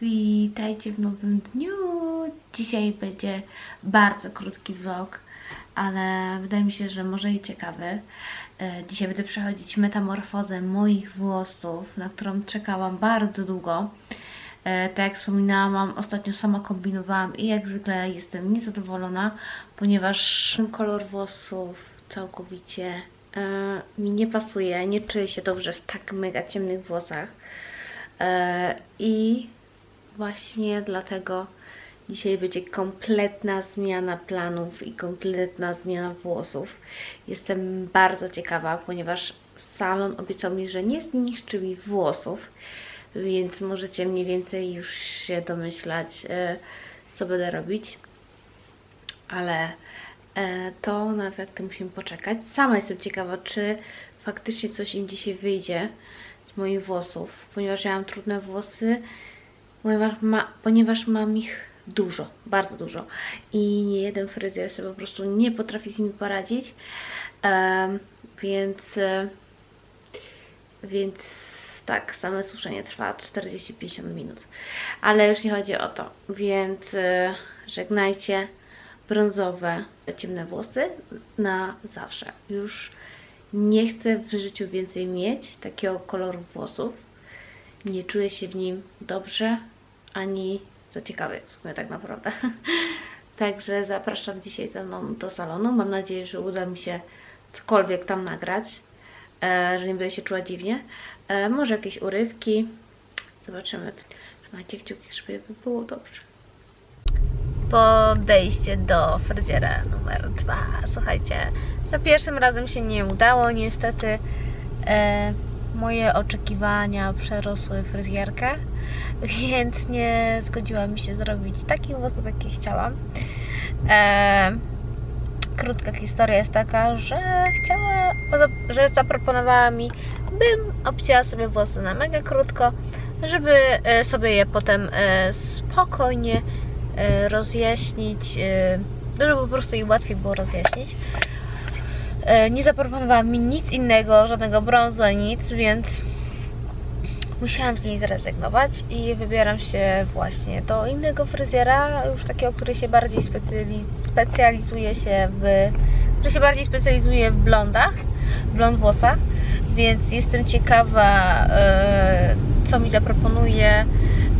Witajcie w nowym dniu. Dzisiaj będzie bardzo krótki vlog, ale wydaje mi się, że może i ciekawy. E, Dzisiaj będę przechodzić metamorfozę moich włosów, na którą czekałam bardzo długo. E, Tak jak wspominałam, ostatnio sama kombinowałam i jak zwykle jestem niezadowolona, ponieważ ten kolor włosów całkowicie e, mi nie pasuje, nie czuję się dobrze w tak mega ciemnych włosach. I właśnie dlatego dzisiaj będzie kompletna zmiana planów i kompletna zmiana włosów. Jestem bardzo ciekawa, ponieważ salon obiecał mi, że nie zniszczy mi włosów, więc możecie mniej więcej już się domyślać, e, co będę robić. Ale e, to na efekty musimy poczekać. Sama jestem ciekawa, czy faktycznie coś im dzisiaj wyjdzie z moich włosów, ponieważ ja mam trudne włosy, ponieważ, ma, ponieważ mam ich dużo, bardzo dużo i nie jeden fryzjer sobie po prostu nie potrafi z nimi poradzić, Em, więc e, więc tak, same suszenie trwa 40-50 minut. Ale już nie chodzi o to. Więc e, żegnajcie brązowe, ciemne włosy na zawsze. Już nie chcę w życiu więcej mieć takiego koloru włosów. Nie czuję się w nim dobrze, ani co ciekawe w sumie tak naprawdę. Także zapraszam dzisiaj ze mną do salonu. Mam nadzieję, że uda mi się cokolwiek tam nagrać, e, że nie będę się czuła dziwnie. E, może jakieś urywki. Zobaczymy. Trzymajcie kciuki, żeby było dobrze. Podejście do fryzjera numer dwa. Słuchajcie, za pierwszym razem się nie udało. Niestety e, moje oczekiwania przerosły fryzjerkę, więc nie zgodziła mi się zrobić takich włosów, jakie chciałam. E, krótka historia jest taka, że chciała, że zaproponowała mi, bym obcięła sobie włosy na mega krótko, żeby e, sobie je potem e, spokojnie e, rozjaśnić, żeby po prostu je łatwiej było rozjaśnić. E, Nie zaproponowała mi nic innego, żadnego brązu, nic, więc musiałam z niej zrezygnować i wybieram się właśnie do innego fryzjera, już takiego, który się bardziej specjaliz- specjalizuje się w który się bardziej specjalizuje w blondach, blond włosach, więc jestem ciekawa, e, co mi zaproponuje,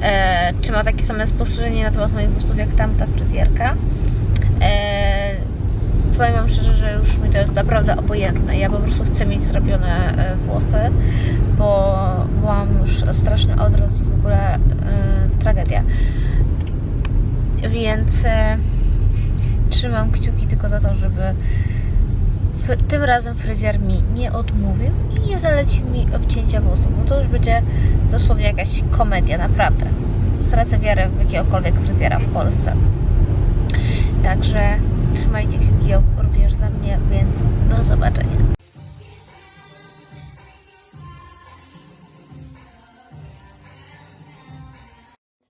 e, czy ma takie same spostrzeżenie na temat moich włosów jak tamta fryzjerka. E, powiem Wam szczerze, że już mi to jest naprawdę obojętne. Ja po prostu chcę mieć zrobione e, włosy, bo byłam już straszny odrost w ogóle e, tragedia. Więc e, trzymam kciuki tylko za to, żeby tym razem fryzjer mi nie odmówił i nie zalecił mi obcięcia włosów, bo to już będzie dosłownie jakaś komedia, naprawdę. Stracę wiarę w jakiegokolwiek fryzjera w Polsce. Także trzymajcie kciuki również za mnie, więc do zobaczenia.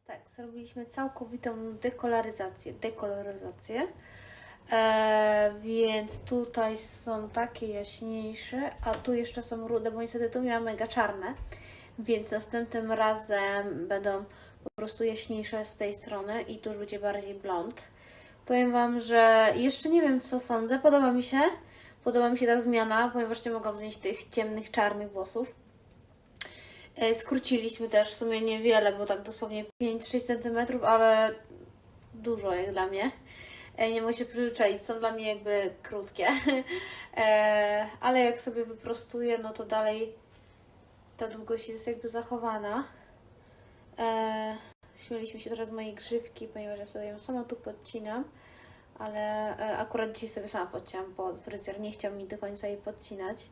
Tak, zrobiliśmy całkowitą dekoloryzację, dekoloryzację. E, więc tutaj są takie jaśniejsze, a tu jeszcze są rude, bo niestety tu miałam mega czarne, więc następnym razem będą po prostu jaśniejsze z tej strony i tu już będzie bardziej blond. Powiem Wam, że jeszcze nie wiem co sądzę, podoba mi się, podoba mi się ta zmiana, ponieważ nie mogłam znieść tych ciemnych, czarnych włosów. E, Skróciliśmy też w sumie niewiele, bo tak dosłownie 5-6 cm, ale dużo jak dla mnie. E, Nie mogę się przyzwyczaić, są dla mnie jakby krótkie. E, Ale jak sobie wyprostuję, no to dalej ta długość jest jakby zachowana. Śmieliśmy się teraz z mojej grzywki, ponieważ ja sobie ją sama tu podcinam. Ale e, akurat dzisiaj sobie sama podcięłam, bo fryzjer nie chciał mi do końca jej podcinać.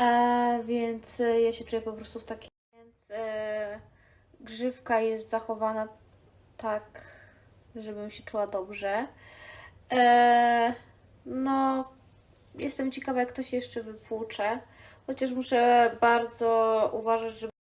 E, więc e, ja się czuję po prostu w takiej. Więc e, grzywka jest zachowana tak, żebym się czuła dobrze. E, no, jestem ciekawa, jak to się jeszcze wypłucze. Chociaż muszę bardzo uważać, żeby